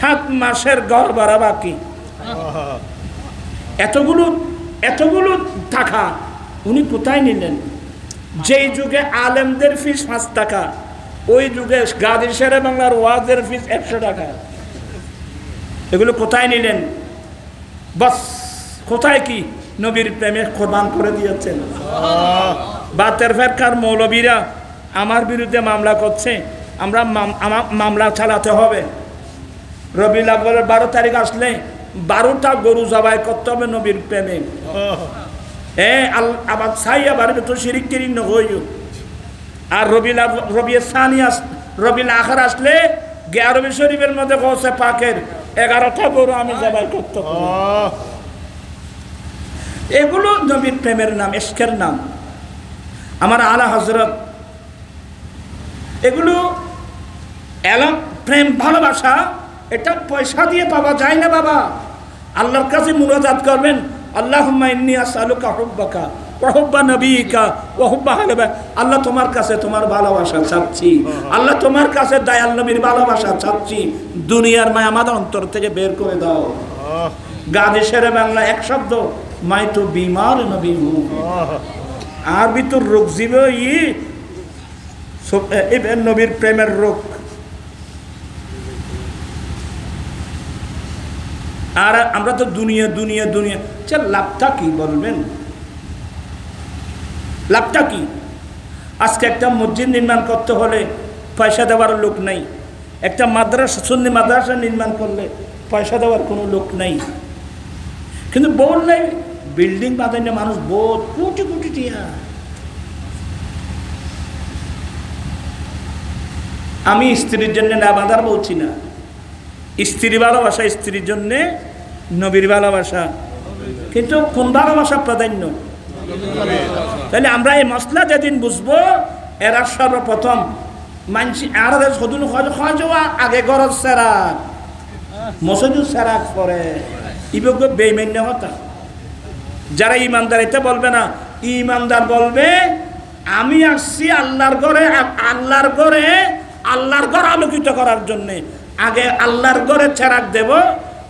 সাত মাসের গড় ভাড়া বাকি এতগুলো এতগুলো টাকা উনি কোথায় নিলেন? যেই যুগে আলেমদের ফিস পাঁচ টাকা ওই যুগে গাদি সেরে বাংলার ওয়াজের ফিস একশো টাকা। এগুলো কোথায় নিলেন? বাস কোথায় কি? নবীর প্রেমে কোরবান করে দিয়েছেন। বাতের ফেরকার মৌলবীরা আমার বিরুদ্ধে মামলা করছে আমরা মামলা চালাতে হবে। রবি আব্বালের বারো তারিখ আসলে বারোটা গরু জবাই করতে হবে নবীর প্রেমে। আল আবার সাই আবার তো শিরিক টিরিক নহইও আর রবি রবি সানি আস রবি আখার আসলে গিয়া রবি শরীফের মধ্যে গৌসে পাকের এগারোটা গরু আমি জবাই করতে এগুলো নবীর প্রেমের নাম এশকের নাম। আমার আলা হজরত এগুলো এলাম প্রেম ভালোবাসা এটা পয়সা দিয়ে পাওয়া যায় না বাবা। আল্লাহর কাছে মুরাজাত করবেন আল্লাহ হুব্বাকা ওহুব্বা নবীকা ওহুব্বা হালবা। আল্লাহ তোমার কাছে তোমার ভালোবাসা চাচ্ছি। আল্লাহ তোমার কাছে দায়াল নবীর ভালোবাসা চাচ্ছি। দুনিয়ার মায় আমাদের অন্তর থেকে বের করে দাও। গাদি সেরে বাংলা এক শব্দ মাই তো বিমার নবী আর বি তো রোগ জীব ই নবীর প্রেমের রোগ। আর আমরা তো দুনিয়া দুনিয়া দুনিয়া। আচ্ছা লাভটা কি বলবেন? লাভটা কি? আজকে একটা মসজিদ নির্মাণ করতে হলে পয়সা দেওয়ার লোক নাই। একটা মাদ্রাসা, সুন্নি মাদ্রাসা নির্মাণ করলে পয়সা দেওয়ার কোনো লোক নাই। কিন্তু বললে বিল্ডিং বাঁধাইলে মানুষ বোধ কোটি কোটি টিয়া। আমি স্ত্রীর জন্য না বাঁধার বলছি না। স্ত্রী ভালোবাসা, স্ত্রীর জন্যে নবীর ভালোবাসা। কিন্তু কোন ভালোবাসা প্রাধান্য? তাহলে আমরা এই মশলা যেদিন বুঝব, এরা সর্বপ্রথম মানসি আর সদুন হজওয়া আগে গরজ সেরাক মসজিদ সেরাক পরে। ইবকে বেইমান্য হতা। যারা ইমানদার, এটা বলবে না, ইমানদার বলবে, আমি আসছি আল্লাহর ঘরে আল্লাহর ঘরে আল্লাহর ঘর আলোকিত করার জন্যে। আগে আল্লাহর ঘরে ছেড়াক দেব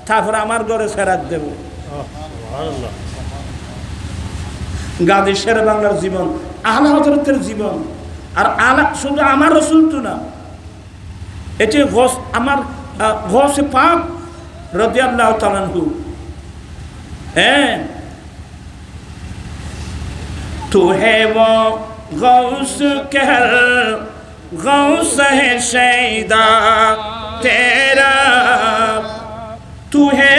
তারপরে আমার ঘরে ছেড়াক দেব। গাদি শের বাংলার জীবন আহলা হজরতের জীবন। আর আলা শুধু আমার রসুল তো না। এটি ঘোষ আমার ঘোষ পাপ রদিয়াল্লাহ তালানহু হ্যাঁ। তো হে গৌস কেহ غوث ہے شیدا تیرا تو ہے